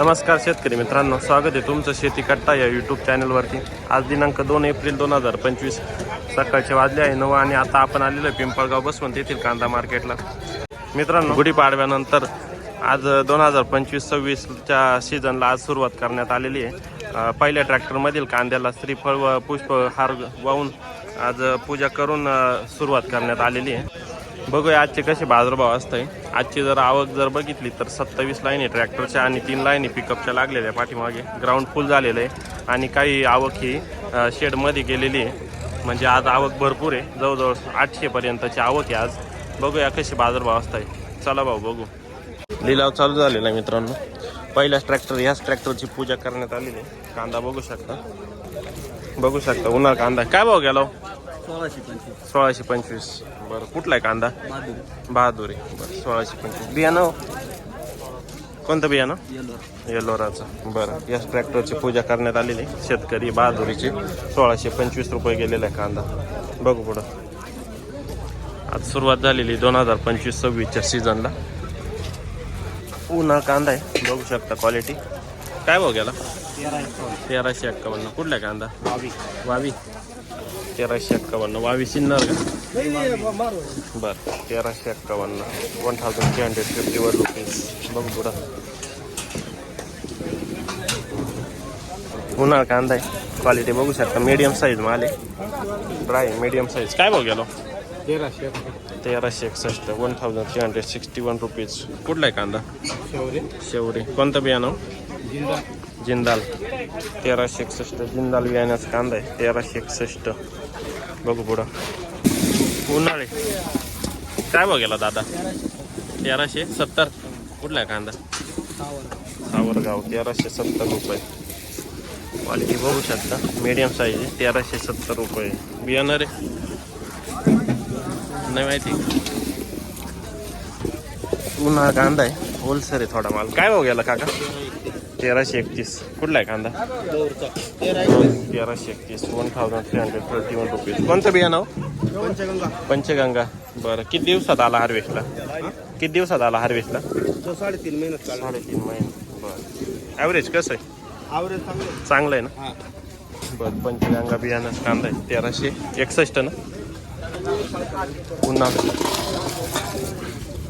नमस्कार शेतकरी मित्रांनो स्वागत आहे तुमचं शेती कट्टा या यूट्यूब चॅनलवरती आज दिनांक दोन एप्रिल दोन हजार पंचवीस. सकाळचे वाजले आहे नऊ आणि आता आपण आलेलो आहे पिंपळगाव बसवंत येथील कांदा मार्केटला. मित्रांनो गुढीपाडव्यानंतर आज दोन हजार पंचवीस सव्वीसच्या सीझनला आज सुरुवात करण्यात आलेली आहे. पहिल्या ट्रॅक्टरमधील कांद्याला श्रीफळ व पुष्पहार वाहून आज पूजा करून सुरुवात करण्यात आलेली आहे. बघूया आजचे कसे बाजारभाव असतंय. आजची जर आवक जर बघितली तर सत्तावीस लाईन आहे ट्रॅक्टरच्या आणि तीन लाईनी पिकअपच्या लागलेल्या आहे पाठीमागे. ग्राउंड फुल झालेलं आहे. आणि काही आवक ही शेडमध्ये गेलेली आहे. म्हणजे आज आवक भरपूर आहे. जवळजवळ आठशेपर्यंतची आवक आहे आज. बघूया कसे बाजारभाव असताय. चला भाऊ बघू. लिलाव चालू झालेला आहे मित्रांनो. पहिल्याच ट्रॅक्टर ह्याच ट्रॅक्टरची पूजा करण्यात आलेली आहे. कांदा बघू शकता. बघू शकता उन्हाळ कांदा. काय भाव गेला हो? सोळाशे पंचवीस. सोळाशे पंचवीस. बरं कुठला आहे कांदा? बहादूर. बरं सोळाशे पंचवीस. बियाणं? हो? कोणतं बियाणं? येलो. येलोराचं. बरं याच ट्रॅक्टरची पूजा करण्यात आलेली. शेतकरी बहादुरीची सोळाशे पंचवीस रुपये गेलेला आहे कांदा. बघू पुढं. आज सुरुवात झालेली दोन हजार पंचवीस सव्वीसच्या सीझनला उन्हा कांदा आहे. बघू शकता क्वालिटी काय भाव गेला? तेरा तेराशे एक्कावन्न कुठला कांदा? बावीस वावी. तेराशे एक्कावन्न. वावी सिन्नर का? बरं तेराशे एक्कावन्न. One thousand three hundred fifty one rupees बघू पुढं. उन्हाळ कांदा आहे. क्वालिटी बघू शकता. मीडियम साईज माल आहे. ड्राय मीडियम साईज काय भाव गेलो? तेराशे तेराशे एकसष्ट. One thousand three hundred sixty one rupees कुठला आहे कांदा? शेवरे शेवरी कोणतं बियाणं? जिंदा जिंदाल. तेराशे एकसष्ट. जिंदाल बियाण्याचा कांदा आहे. तेराशे एकसष्ट. बघू पुढं. उन्हाळे. काय भाव गेला दादा? तेराशे सत्तर. कुठला आहे कांदा? सावरगाव तेराशे सत्तर रुपये. क्वालिटी बघू शकता. मीडियम साईज आहे. तेराशे सत्तर रुपये. बियाणं रे. नाही माहिती. उन्हाळा कांदा आहे. होलसेल आहे थोडा माल. काय भाव गेला काका? तेराशे एकतीस कुठला आहे कांदा? दौरचा तेराशे एकतीस one thousand three hundred thirty one rupees कोणतं बियाणं हो? पंचगंगा. पंचगंगा बरं. किती दिवसात आला हार्वेस्टला किती दिवसात आला हार्वेस्टला तो साडेतीन महिन्यात साडेतीन महिने. बरं. ॲव्हरेज कसं आहे? आवरेज चांगलं आहे ना? बरं. पंचगंगा बियाणं कांदा आहे. तेराशे एकसष्ट ना? पुन्हा.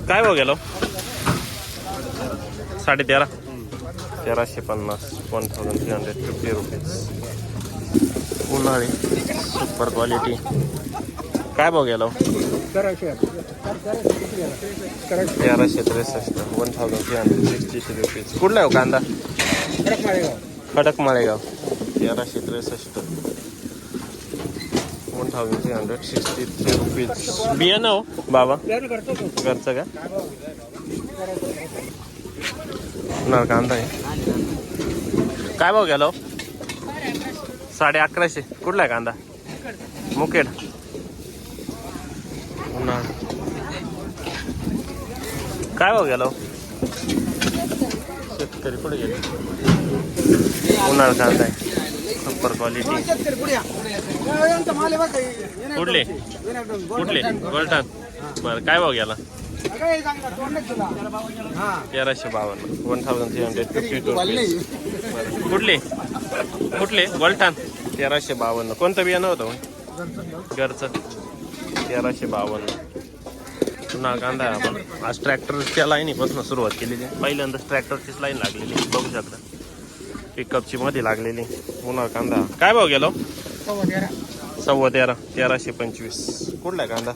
काय भाव गेलो? साडे तेरा तेराशे पन्नास one thousand three hundred fifty rupees उन्हाळी. सुपर क्वालिटी काय भाव गेलो? तेराशे त्रेसष्ट one thousand three hundred sixty rupees कुठला आहे हो कांदा? खडक माळेगाव तेराशे त्रेसष्ट one thousand three hundred sixty three rupees बियाणं हो. बाबा घरचं का? कांदा आहे. काय भाव गेलो हो? साडे अकराशे. कुठला आहे कांदा? मुकेड काय भाव गेलो हो? शेतकरी कुठे गेले? उन्हाळ कांदा आहे. सुपर क्वालिटी कुठले? कुठले? गोल्टन बरं काय भाव गेला? तेराशे बावन्न. One thousand three hundred fifty two rupees कुठले? कुठले? गोल्टन तेराशे बावन्न. कोणतं बियाणं होतं मग? घरचं. तेराशे बावन्न. पुन्हा कांदा. आहे आपण आज ट्रॅक्टरच्या लाईनीपासून सुरुवात केलेली आहे. पहिल्यांदाच ट्रॅक्टरचीच लाईन लागलेली. बघू शकता. पिकअपची मध्ये लागलेली पुन्हा कांदा. काय भाव गेलो? सव्वा तेरा. तेराशे पंचवीस. कुठला कांदा?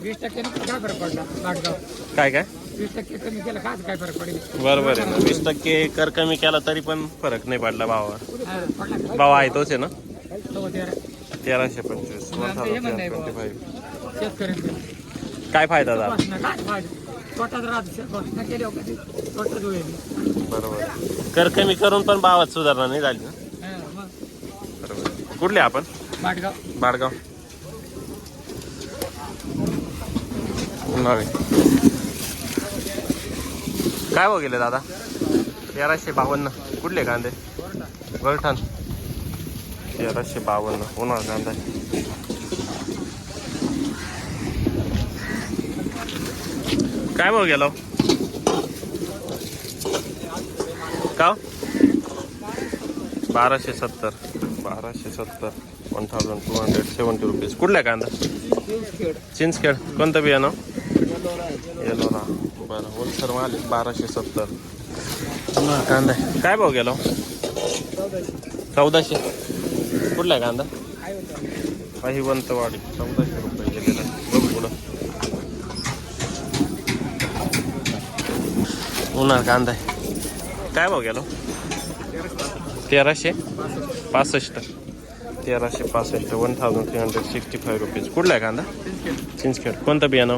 काय काय? वीस टक्के कमी केलं काय काय फरक पडेल? बरोबर आहे ना. वीस टक्के कर कमी केला तरी पण फरक नाही पडला भावावर. हा, पडला का? भाव आहे तोच आहे ना? तेरा तेराशे पंचवीस. वन आमचं हे म्हणणं आहे ट्वेंटी बुवा. फाईव्ह शेतकऱ्यांचं. काय फायदा झाला? वासना काय फायदा? तोटाच राहत वासना केली हो कधी? तोटाच होईल. बरोबर कर कमी करून पण भावात सुधारणा नाही झाली ना? हा, मग. बरोबर कुठले आपण? बाडगाव उन्हाळे. काय भाव गेले दादा? तेराशे बावन्न. कुठले कांदे? गलठाण तेराशे बावन्न. होणार कांदा. काय भाव गेलो? का? बाराशे सत्तर. बाराशे सत्तर. One thousand two hundred seventy rupees कुठला कांदा? चिंचखेड. कोणतं बियाणं? येलोरा बरं होलसर माल बाराशे सत्तर. कांदा. काय भाव गेला? चौदाशे. कुठला आहे कांदा? पाहिवंतवाडी चौदाशे रुपये गेलेला. बघू पुढं. उन्हाळ कांदा आहे. काय भाव गेलो? तेराशे पासष्ट. तेराशे पासष्ट one thousand three hundred sixty five rupees कुठला आहे कांदा? चिंचखेड. कोणतं बियाणं?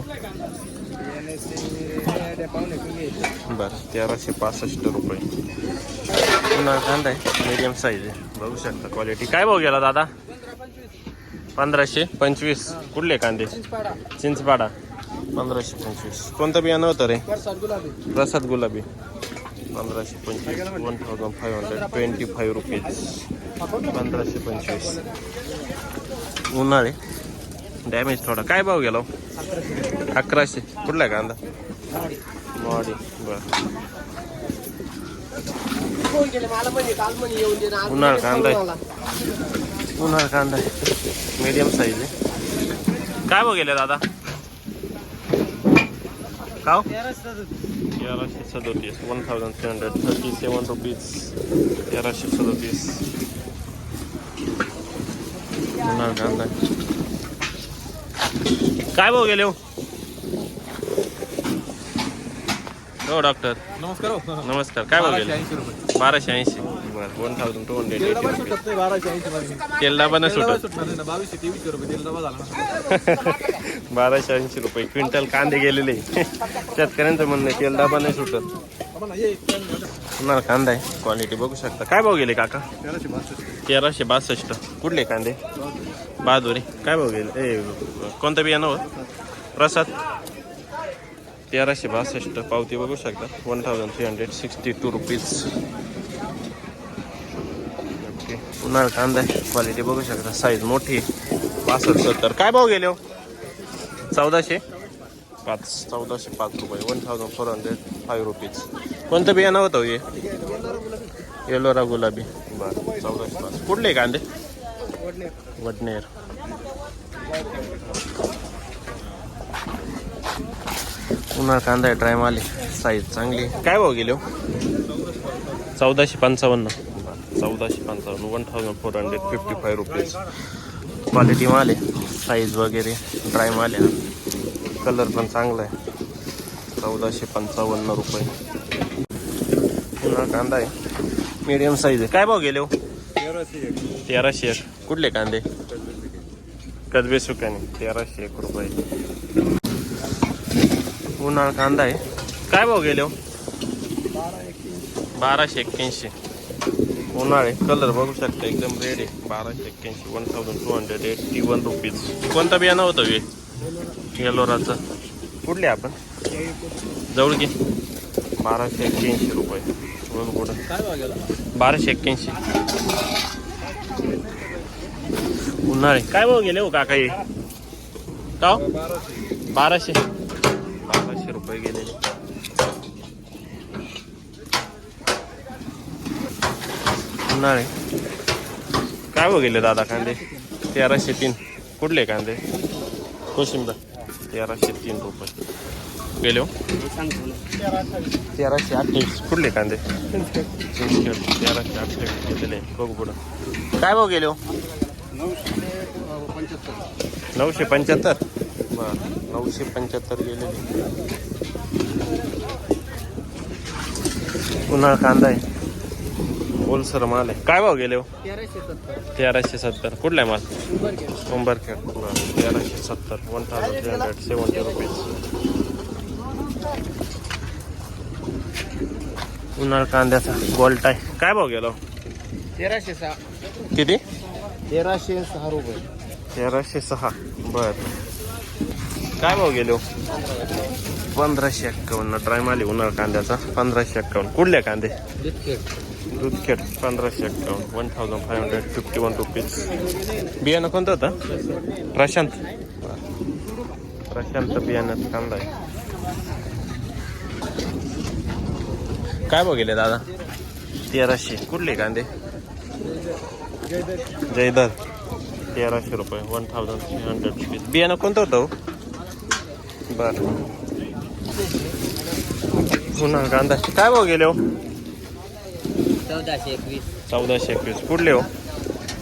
बरं तेराशे पासष्ट रुपये. पुन्हा कांदा आहे मिडियम साईज आहे. बघू शकता क्वालिटी काय भाव गेला दादा? पंधराशे पंचवीस. कुठले कांदे? चिंचपाडा. पंधराशे पंचवीस. कोणतं बियाणं होतं रे? प्रसाद गुलाबी. पंधराशे पंचवीस. One thousand five hundred twenty five rupees पंधराशे पंचवीस. उन्हाळे. डॅमेज थोडा. काय भाव गेला हो? अकराशे. कुठला कांदा? बॉडी बरं उन्हाळ कांदा आहे उन्हाळ कांदा आहे मीडियम साईज आहे काय बघेल गेले दादा काव तेराशे सदोतीस one thousand three hundred thirty seven rupees तेराशे सदोतीस उन्हाळ कांदा काय भाव गेले हो हो डॉक्टर नमस्कार हो. नमस्कार. काय भाव गेले? ऐंशी रुपये. बाराशे ऐंशी. बरं one thousand two hundred eighty शकतो बाराशे ऐंशी मध्ये तेल डबा न सुटत. सुटणार नाही ना बावीसशे तेवीसशे रुपये तेल डबा झाला ना. बाराशे ऐंशी रुपये क्विंटल कांदे गेलेले. शेतकऱ्यांचं म्हणणं आहे, तेल डबा नाही सुटत. आपण ये तुम्हाला कांदा आहे क्वालिटी बघू शकता. काय भाव गेले काका? तेराशे बासष्ट. तेराशे बासष्ट. कुठले कांदे? बहादुरी. काय भाव गेले? ए कोणतं बियाणं हो? प्रसाद. तेराशे बासष्ट पावती बघू शकता. One thousand three hundred sixty two rupees okay. उन्हाळा कांदा आहे क्वालिटी बघू शकता. साईज मोठी पासष्ट सत्तर. काय भाव गेले हो? चौदाशे? पाच चौदाशे पाच रुपये. One thousand four hundred five rupees कोणतं बियाणं होतं हो हे येलोरा गुलाबी. बरं चौदाशे पाच. कुठले कांदे? वडनेर. उन्हाळ कांदा आहे ड्राय माल साईज चांगली. काय भाव गेले हो? चौदाशे पंचावन्न. चौदाशे पंचावन्न. One thousand four hundred fifty five rupees quality माल आहे. साईज वगैरे ड्राय माल आहे. कलर पण चांगला आहे. चौदाशे पंचावन्न रुपये. उन्हाळ कांदा आहे. मीडियम साईज आहे. काय भाव गेले हो? तेराशे तेराशे एक. कुठले कांदे? कदबे सुकाने तेराशे एक रुपये. उन्हाळ कांदा आहे. काय भाव गेले हो? बाराशे एक्क्याऐंशी. उन्हाळे कलर बघू शकता एकदम रेड आहे. बाराशे एक्क्याऐंशी one thousand two hundred eighty one rupees कोणता बियाणं होतं हे? येलोराचं कुठले आपण? जवळ घे बाराशे एक्क्याऐंशी रुपये. दोन कुठं काय भाव बाराशे एक्क्याऐंशी. उन्हाळे. काय भाव गेले हो काका हे? का हो? बाराशे. बाराशे रुपये गेलेले उन्हाळे. काय भाव गेले दादा कांदे? तेराशे तीन. कुठले कांदे? कोशिंबा तेराशे तीन रुपये. गेले हो? तेराशे अठ्ठावीस. कुठले कांदे? तेराशे अठ्ठावीस गेलेले बघू पुढं. काय भाऊ गेले हो? नऊशे पंच्याहत्तर? बरं. नऊशे पंच्याहत्तर गेलेले उन्हाळा कांदा आहे. ओलसर माल आहे. काय भाव गेले हो? तेराशे सत्तर. कुठला आहे माल? उंबरखेड बरं तेराशे सत्तर. One thousand three hundred seventy rupees उन्हाळ कांद्याचा गोल्ट आहे. काय भाव गेलो तेराशे सहा. किती? तेराशे सहा रुपये. तेराशे सहा. बर. काय भाव गेले हो? पंधराशे एक्कावन्न. ट्रायमाली उन्हाळ कांद्याचा. पंधराशे एक्कावन्न. कुठले कांदे? दूधखेड. पंधराशे एक्कावन्न. One thousand five hundred fifty one rupees बियाणं कोणतं होतं? प्रशांत. प्रशांत बियाण्यात कांदा आहे. काय भाव गेले दादा? तेराशे. कुठले कांदे? जयदर तेराशे रुपये. One thousand three hundred rupees बियाणं कोणतं होतं हो? बरं. पुन्हा कांदा काय भाव गेले हो? चौदाशे एकवीस. चौदाशे एकवीस. कुठले हो?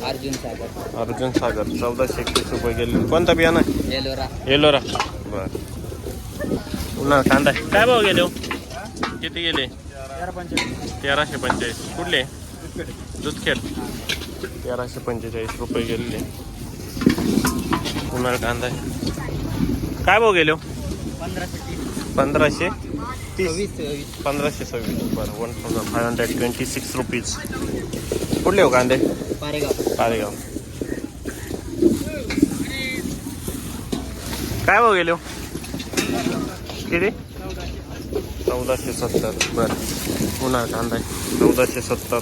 अर्जुन सागर. अर्जुन सागर. चौदाशे एकवीस रुपये गेले. कोणता बियाणं? आहे एलोरा. येलोरा बर. पुन्हा कांदा. काय भाव गेले हो? किती गेले? तेराशे पंचेचाळीस. कुठले? दुधखेड तेराशे पंचेचाळीस रुपये गेलेले पुन्हा कांदा. काय भाव गेले हो? पंधराशे तीस. पंधराशे सव्वीस. बरं one thousand five hundred twenty six rupees कुठले हो कांदे? पारेगाव. काय भाव गेले हो? किती? चौदाशे सत्तर. बरं. पुन्हा कांदा. चौदाशे सत्तर.